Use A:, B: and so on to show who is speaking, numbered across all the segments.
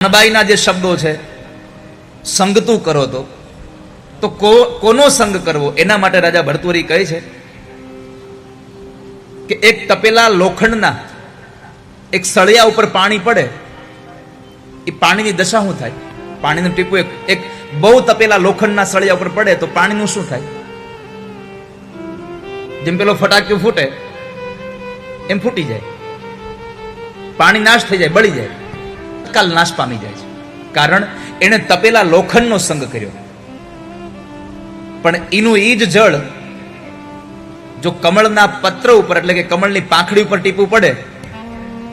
A: અણબાઈના જે શબ્દો છે, સંગતું કરો તો. તો કોનો સંગ કરવો? એના માટે રાજા ભરતુરી કહે છે કે એક તપેલા લોખંડના એક સળિયા ઉપર પાણી પડે, એ પાણીની દશા શું થાય? પાણીનું ટીપું એક એક બહુ તપેલા લોખંડના સળિયા ઉપર પડે તો પાણીનું શું થાય? જેમ પેલો ફટાક્યો ફૂટે, એમ ફૂટી જાય. પાણી નાશ થઈ જાય, બળી જાય. તત્કાલ નાશ પામી જાય છે. કારણ એણે તપેલા લોખંડનો સંગ કર્યો. પણ એનું એ જ જળ જો કમળના પત્ર ઉપર, એટલે કે કમળની પાંખડી ઉપર ટીપું પડે,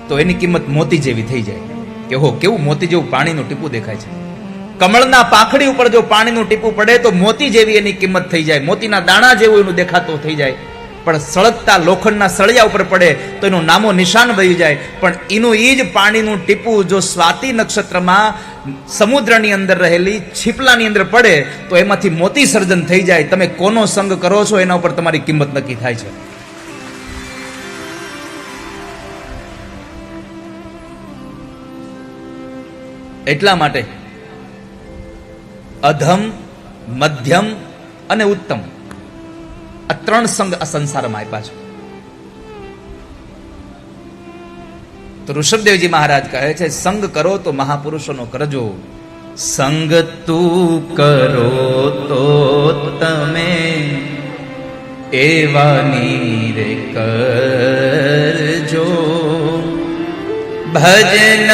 A: તો એની કિંમત મોતી જેવી થઈ જાય. કે હો, કેવું મોતી જેવું પાણીનું ટીપું દેખાય છે. કમળના પાંખડી ઉપર જો પાણીનું ટીપું પડે, તો મોતી જેવી એની કિંમત થઈ જાય. મોતીના દાણા જેવું એનું દેખાતો થઈ જાય. પણ સળગતા લોખંડના સળિયા ઉપર પડે તો એનું નામો નિશાન વહી જાય. પણ એનું એ જ પાણીનું ટીપું જો સ્વાતિ નક્ષત્રમાં સમુદ્રની અંદર રહેલી છીપલાની અંદર પડે તો એમાંથી મોતી સર્જન થઈ જાય. તમે કોનો સંગ કરો છો એના ઉપર તમારી કિંમત નક્કી થાય છે. એટલા માટે અધમ, મધ્યમ અને ઉત્તમ આ ત્રણ સંગ આ સંસારમાં આપ્યા છે. તો ઋષભદેવજી મહારાજ કહે છે, સંગ કરો તો મહાપુરુષોનો કરજો. સંગ તું કરો તો તમે એવાની રે કરજો. ભજન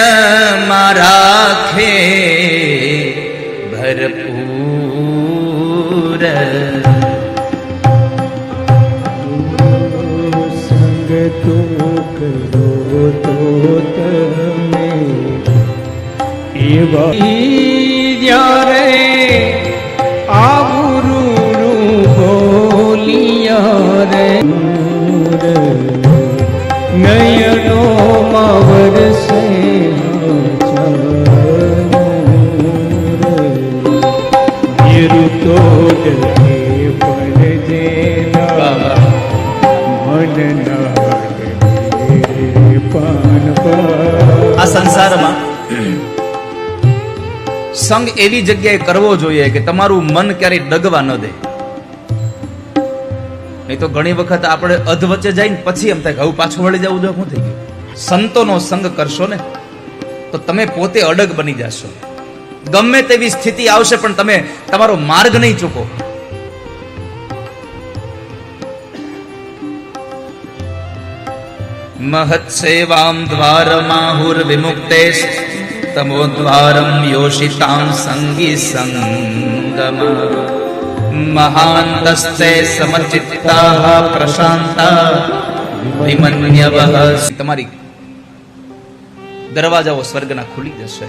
A: મારાખે ભરપૂર
B: કરો તો તમે એવા જ્યારે આવું બોલિયા રે નયનો માવર સે તો જગે પર જેના મન નાગે પાન પર
A: આ સંસારમાં સંગ એવી જગ્યાએ કરવો જોઈએ કે તમારું મન ક્યારેય ડગવા ન દે. નહીં તો ઘણી વખત આપણે અધ વચ્ચે જઈને પછી એમ થાય આવું પાછું વળી જવું જોઈએ, શું થઈ ગયું? સંતોનો સંગ કરશો ને, તો તમે પોતે અડગ બની જશો. ગમે તેવી સ્થિતિ આવશે પણ તમે તમારો માર્ગ નહીં ચૂકો. મહત્સેવામ દ્વારમાહુર વિમુક્તેશ योषितां યોષિતામ સંગી સંગમ મહાંતસ્તે સમચિત્તા પ્રશાંતા વિમન્યવઃ તમારી દરવાજાઓ સ્વર્ગના ખુલી જશે.